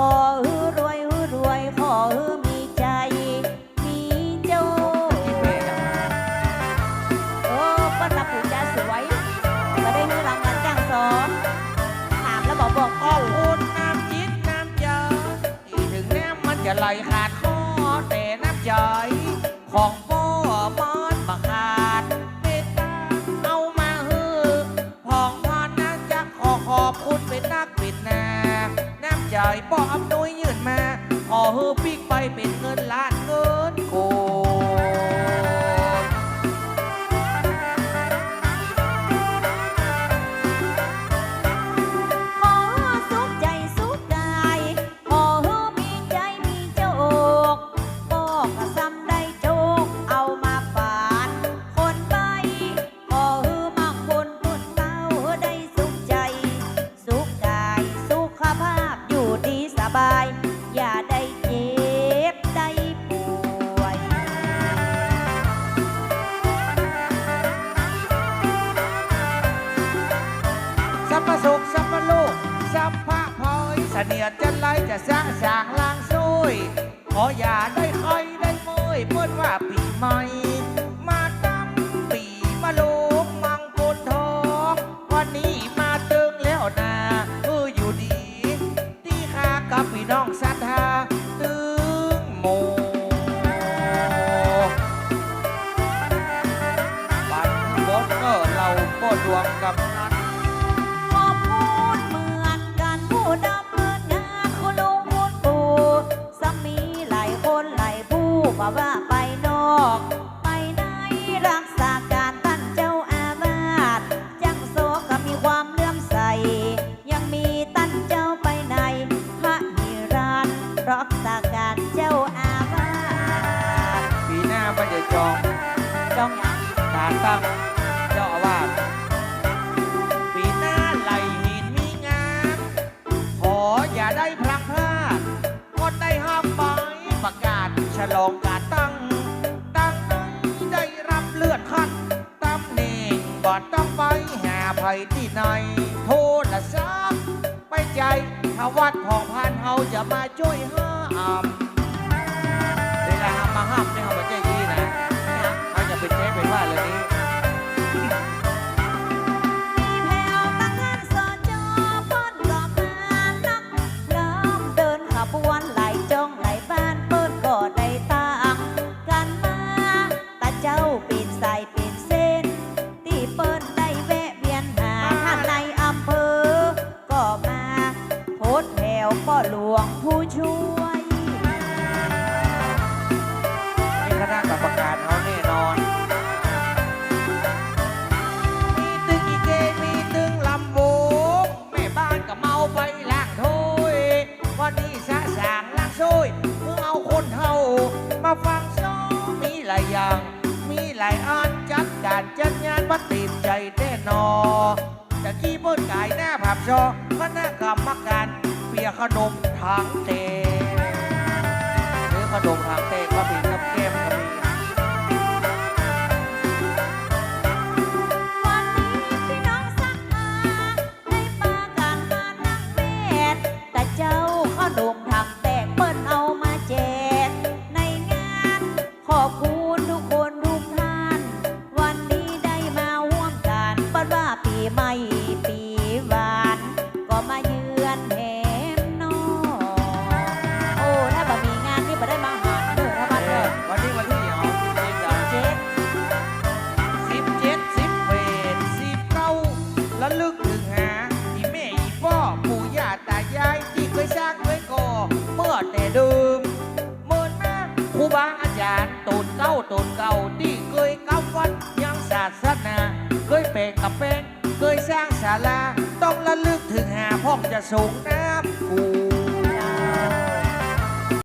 ขอฮือรวยรวยขอฮือมีใจ มีเจ้า โอ้เปิ้ลรับผู้จ้าสวยมาได้ฮือรางวัลจ้างโซถามแล้วบอกบอกขอบคุณน้ำจิตน้ำใจที่ถึงแม้มันจะไหลขาด เป็นเงินล้านเงิน สนียดจะไล่จะสร้างสางลางซุยขออย่าได้คอยได้มวยเปิ้นว่าปีใหม่ มาตั้งปีมาโลกมังกรทองวันนี้มาตึงแล้วนาเอออยู่ดี ที่ข้ากับพี่น้องศรัทธาตึงโมบันบดเออเราก็ดวงกับารตั้งเจ้าอาวาสปีหน้าไหลหินมีงาน ขออย่าได้พลังพลาดคนได้ห้ามไปประกาศฉลองการตั้ง ตั้งได้รับเลือดขั้นตำแหน่งบ่ต้องไปหาภัยที่ไหนโทษละซักไปใจถ้าวัดของพานเฮาจะมาช่วยห้าม ไปล้างถ้วยวันนี้สะสางล้างซวยเพื่อเอาคนเฮามาฟังโซมีหลายอย่าง มีหลายอันจัดการจัดงานวัดตีมใจแน่นอจะกี้เบิ้ลกายหน้าผับชอคณะกรรมการเปียขนมทางเตหรือขนมทางเตะก็มีน้ำแก้ ตกเนเก่าที่เคยกำวัดยังศาสนา เคยเป็นกับเป็นเคยสร้างศาลา ต้องระลึกถึงหาพ่องจะสูงน้ำกู